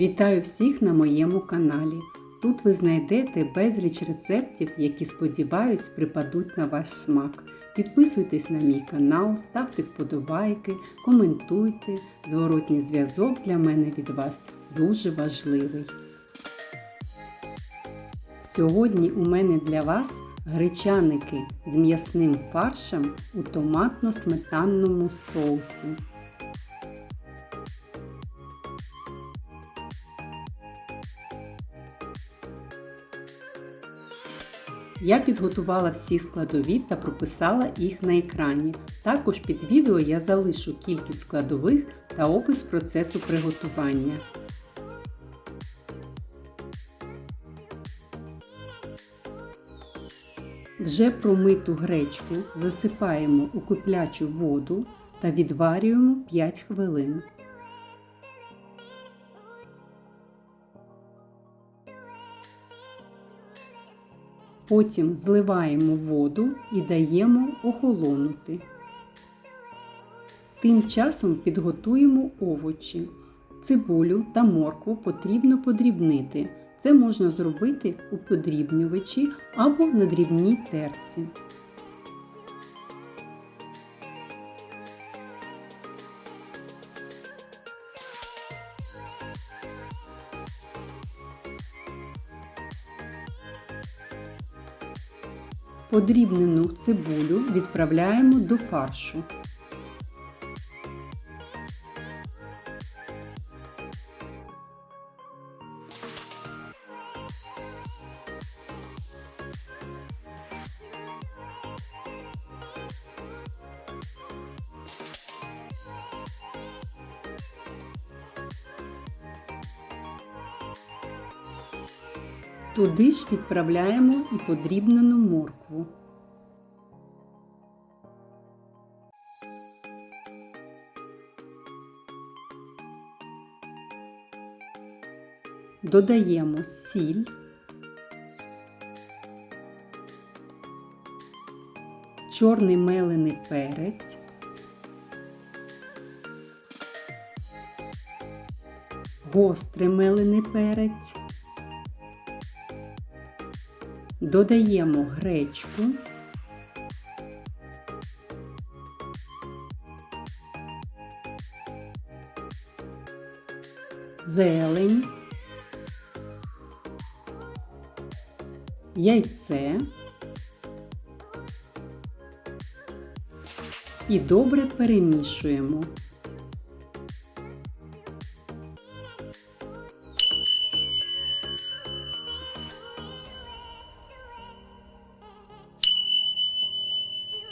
Вітаю всіх на моєму каналі. Тут ви знайдете безліч рецептів, які, сподіваюсь, припадуть на ваш смак. Підписуйтесь на мій канал, ставте вподобайки, коментуйте. Зворотній зв'язок для мене від вас дуже важливий. Сьогодні у мене для вас гречаники з м'ясним фаршем у томатно-сметанному соусі. Я підготувала всі складові та прописала їх на екрані. Також під відео я залишу кількість складових та опис процесу приготування. Вже промиту гречку засипаємо у киплячу воду та відварюємо 5 хвилин. Потім зливаємо воду і даємо охолонути. Тим часом підготуємо овочі. Цибулю та моркву потрібно подрібнити. Це можна зробити у подрібнювачі або на дрібній терці. Подрібнену цибулю відправляємо до фаршу. Туди ж відправляємо і подрібнену моркву. Додаємо сіль, чорний мелений перець, гострий мелений перець. Додаємо гречку, зелень, яйце. І добре перемішуємо.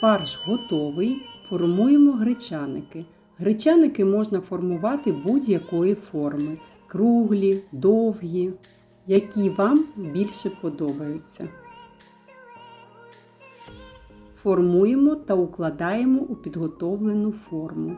Фарш готовий, формуємо гречаники. Гречаники можна формувати будь-якої форми круглі, довгі, які вам більше подобаються. Формуємо та укладаємо у підготовлену форму.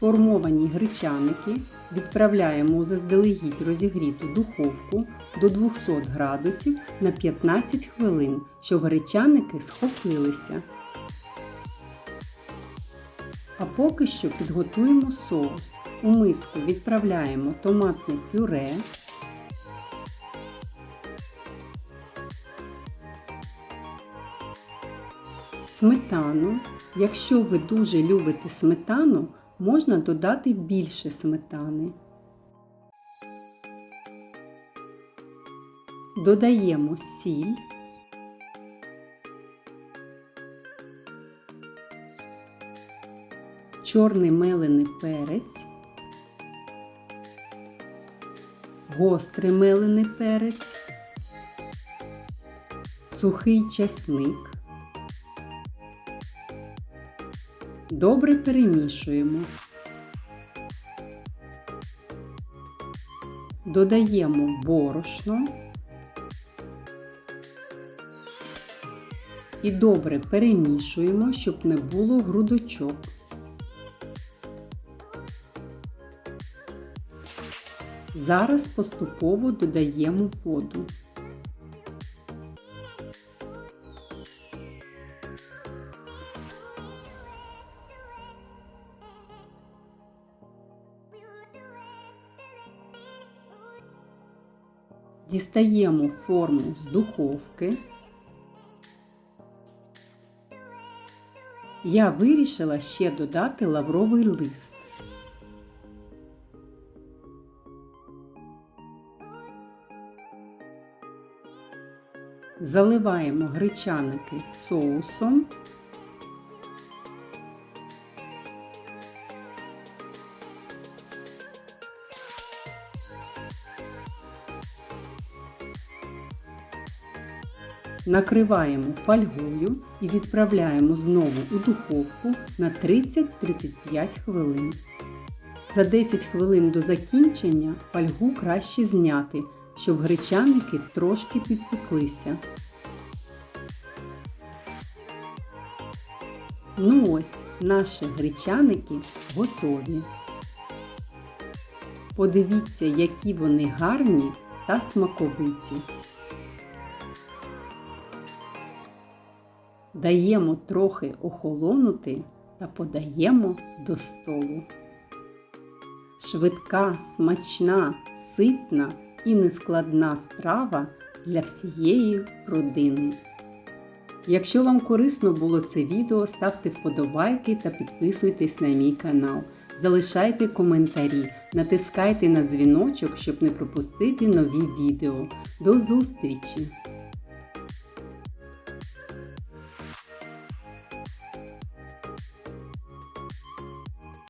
Сформовані гречаники відправляємо у заздалегідь розігріту духовку до 200 градусів на 15 хвилин, щоб гречаники схопилися. А поки що підготуємо соус. У миску відправляємо томатне пюре, сметану. Якщо ви дуже любите сметану, можна додати більше сметани. Додаємо сіль. Чорний мелений перець, гострий мелений перець, сухий часник. Добре перемішуємо. Додаємо борошно і добре перемішуємо, щоб не було грудочок. Зараз поступово додаємо воду. Дістаємо форму з духовки. Я вирішила ще додати лавровий лист. Заливаємо гречаники соусом. Накриваємо фольгою і відправляємо знову у духовку на 30-35 хвилин. За 10 хвилин до закінчення фольгу краще зняти, щоб гречаники трошки підпеклися. Ну ось, наші гречаники готові. Подивіться, які вони гарні та смаковиті. Даємо трохи охолонути та подаємо до столу. Швидка, смачна, ситна і нескладна страва для всієї родини. Якщо вам корисно було це відео, ставте вподобайки та підписуйтесь на мій канал. Залишайте коментарі, натискайте на дзвіночок, щоб не пропустити нові відео. До зустрічі!